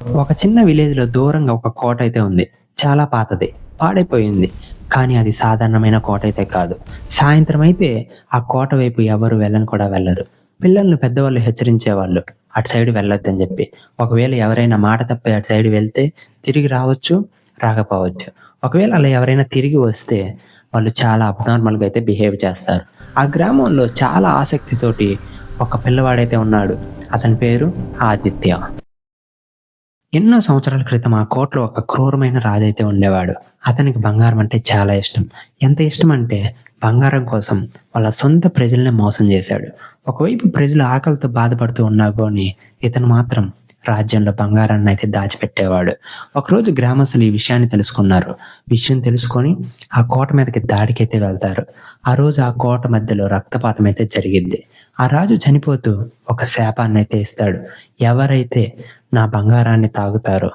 ఒక చిన్న విలేజ్లో దూరంగా ఒక కోట అయితే ఉంది. చాలా పాతది. పాడైపోయింది. కానీ అది సాధారణమైన కోట అయితే కాదు. సాయంత్రం అయితే ఆ కోట వైపు ఎవరు వెళ్ళని కూడా వెళ్ళరు. పిల్లల్ని పెద్దవాళ్ళు హెచ్చరించేవాళ్ళు. అటు సైడ్ వెళ్ళొద్దని చెప్పి. ఒకవేళ ఎవరైనా మాట తప్పి అటు సైడ్ వెళ్తే తిరిగి రావచ్చు రాకపోవచ్చు. ఒకవేళ అలా ఎవరైనా తిరిగి వస్తే వాళ్ళు చాలా అబ్నార్మల్గా అయితే బిహేవ్ చేస్తారు. ఆ గ్రామంలో చాలా ఆసక్తితోటి ఒక పిల్లవాడైతే ఉన్నాడు. అతని పేరు ఆదిత్య. ఎన్నో సంవత్సరాల క్రితం ఆ కోటలో ఒక క్రూరమైన రాజు అయితే ఉండేవాడు. అతనికి బంగారం అంటే చాలా ఇష్టం. ఎంత ఇష్టం అంటే బంగారం కోసం వాళ్ళ సొంత ప్రజల్ని మోసం చేశాడు. ఒకవైపు ప్రజలు ఆకలితో బాధపడుతూ ఉన్నా కానీ ఇతను మాత్రం రాజ్యంలో బంగారాన్ని అయితే దాచిపెట్టేవాడు. ఒకరోజు గ్రామస్తులు ఈ విషయాన్ని తెలుసుకున్నారు. విషయం తెలుసుకొని ఆ కోట మీదకి దాడికైతే వెళ్తారు. ఆ రోజు ఆ కోట మధ్యలో రక్తపాతం అయితే జరిగింది. ఆ రాజు చనిపోతూ ఒక శాపాన్ని అయితే ఇస్తాడు. ఎవరైతే నా బంగారాన్ని తాగుతారో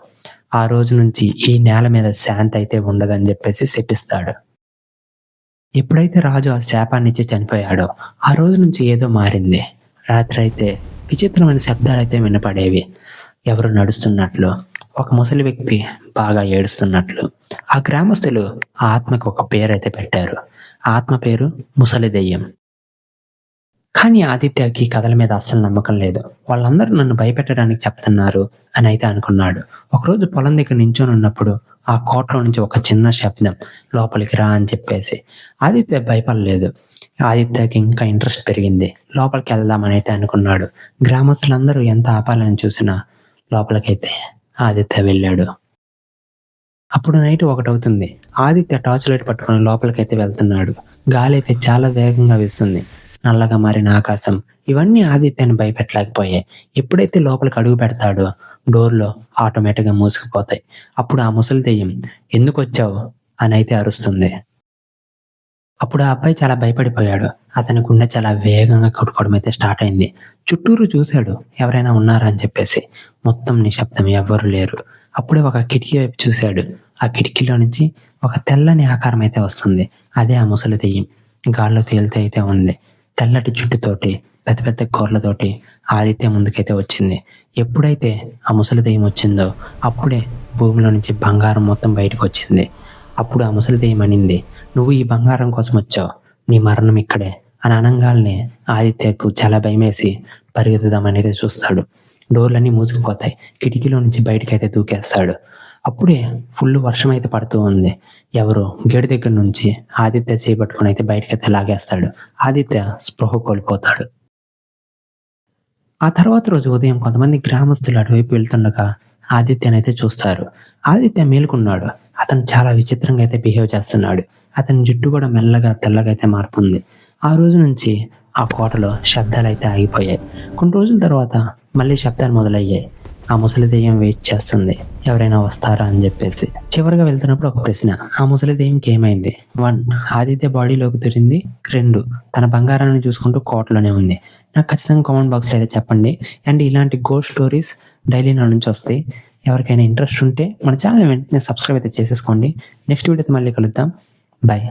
ఆ రోజు నుంచి ఈ నేల మీద శాంతి అయితే ఉండదని చెప్పేసి శపిస్తాడు. ఎప్పుడైతే రాజు ఆ శాపాన్ని ఇచ్చి చనిపోయాడో ఆ రోజు నుంచి ఏదో మారింది. రాత్రి అయితే విచిత్రమైన శబ్దాలు అయితే వినపడేవి. ఎవరు నడుస్తున్నట్లు ఒక ముసలి వ్యక్తి బాగా ఏడుస్తున్నట్లు. ఆ గ్రామస్తులు ఆ ఆత్మకు ఒక పేరు అయితే పెట్టారు. ఆత్మ పేరు ముసలి దెయ్యం. కానీ ఆదిత్యకి కథల మీద అస్సలు నమ్మకం లేదు. వాళ్ళందరూ నన్ను భయపెట్టడానికి చెప్తున్నారు అని అయితే అనుకున్నాడు. ఒకరోజు పొలం దగ్గర నించొని ఉన్నప్పుడు ఆ కోట్లో నుంచి ఒక చిన్న శబ్దం లోపలికి రా అని చెప్పేసి. ఆదిత్య భయపడలేదు. ఆదిత్యకి ఇంకా ఇంట్రెస్ట్ పెరిగింది. లోపలికి వెళ్దామని అయితే అనుకున్నాడు. గ్రామస్తులందరూ ఎంత ఆపాలని చూసినా లోపలికైతే ఆదిత్య వెళ్ళాడు. అప్పుడు నైట్ ఒకటవుతుంది ఆదిత్య టార్చ్ లైట్ పట్టుకొని లోపలికైతే వెళ్తున్నాడు. గాలి అయితే చాలా వేగంగా వీస్తుంది. నల్లగా మారిన ఆకాశం. ఇవన్నీ ఆదిత్యను భయపెట్టలేకపోయాయి. ఎప్పుడైతే లోపలికి అడుగు పెడతాడో డోర్లో ఆటోమేటిక్గా మూసుకుపోతాయి. అప్పుడు ఆ ముసలి దెయ్యం ఎందుకు వచ్చావు అని అయితే అరుస్తుంది. అప్పుడు ఆ అబ్బాయి చాలా భయపడిపోయాడు. అతని గుండె చాలా వేగంగా కొట్టుకోవడం అయితే స్టార్ట్ అయింది. చుట్టూరు చూశాడు. ఎవరైనా ఉన్నారా? అని చెప్పేసి. మొత్తం నిశ్శబ్దం ఎవ్వరు లేరు. అప్పుడే ఒక కిటికీ వైపు చూశాడు. ఆ కిటికీలో నుంచి ఒక తెల్లని ఆకారం అయితే వస్తుంది. అదే ఆ ముసలి దెయ్యం. గాల్లో తేలితే అయితే ఉంది. తెల్లటి జుట్టుతోటి పెద్ద పెద్ద కోర్లతోటి ఆదిత్య ముందుకైతే వచ్చింది. ఎప్పుడైతే ఆ ముసలి దెయ్యం వచ్చిందో అప్పుడే భూమిలో నుంచి బంగారం మొత్తం బయటకు వచ్చింది. అప్పుడు ఆ ముసలి దెయ్యం అనింది నువ్వు ఈ బంగారం కోసం వచ్చావు. నీ మరణం ఇక్కడే. అని అనంగాల్నే ఆదిత్యకు చాలా భయమేసి పరిగెత్తుదామనేది చూస్తాడు. డోర్లన్నీ మూసుకుపోతాయి. కిటికీలో నుంచి బయటకైతే దూకేస్తాడు. అప్పుడే ఫుల్ వర్షం అయితే పడుతూ ఉంది. ఎవరో గేటు దగ్గర నుంచి ఆదిత్య చేపట్టుకుని అయితే బయటకైతే లాగేస్తాడు. ఆదిత్య స్పృహ కోల్పోతాడు. ఆ తర్వాత రోజు ఉదయం కొంతమంది గ్రామస్తులు అటువైపు వెళ్తుండగా ఆదిత్యనైతే చూస్తారు. ఆదిత్య మేలుకున్నాడు. అతను చాలా విచిత్రంగా అయితే బిహేవ్ చేస్తున్నాడు. అతని జుట్టు కూడా మెల్లగా తెల్లగా అయితే మారుతుంది. ఆ రోజు నుంచి ఆ కోటలో శబ్దాలు అయితే ఆగిపోయాయి. కొన్ని రోజుల తర్వాత మళ్ళీ శబ్దాలు మొదలయ్యాయి. ఆ ముసలి దెయ్యం వెయిట్ చేస్తుంది. ఎవరైనా వస్తారా అని చెప్పేసి. చివరిగా వెళ్తున్నప్పుడు ఒక ప్రశ్న. ఆ ముసలి దెయ్యంకి ఏమైంది వన్. ఆదిత్య బాడీలోకి దొరింది. రెండు. తన బంగారాన్ని చూసుకుంటూ కోటలోనే ఉంది. నాకు ఖచ్చితంగా కామెంట్ బాక్స్లో అయితే చెప్పండి. అండ్ ఇలాంటి గోల్డ్ స్టోరీస్ డైలీ నా నుంచి వస్తాయి. ఎవరికైనా ఇంట్రెస్ట్ ఉంటే మన ఛానల్ వెంటనే సబ్స్క్రైబ్ అయితే చేసేసుకోండి. నెక్స్ట్ వీడియోతో మళ్ళీ కలుద్దాం. బాయ్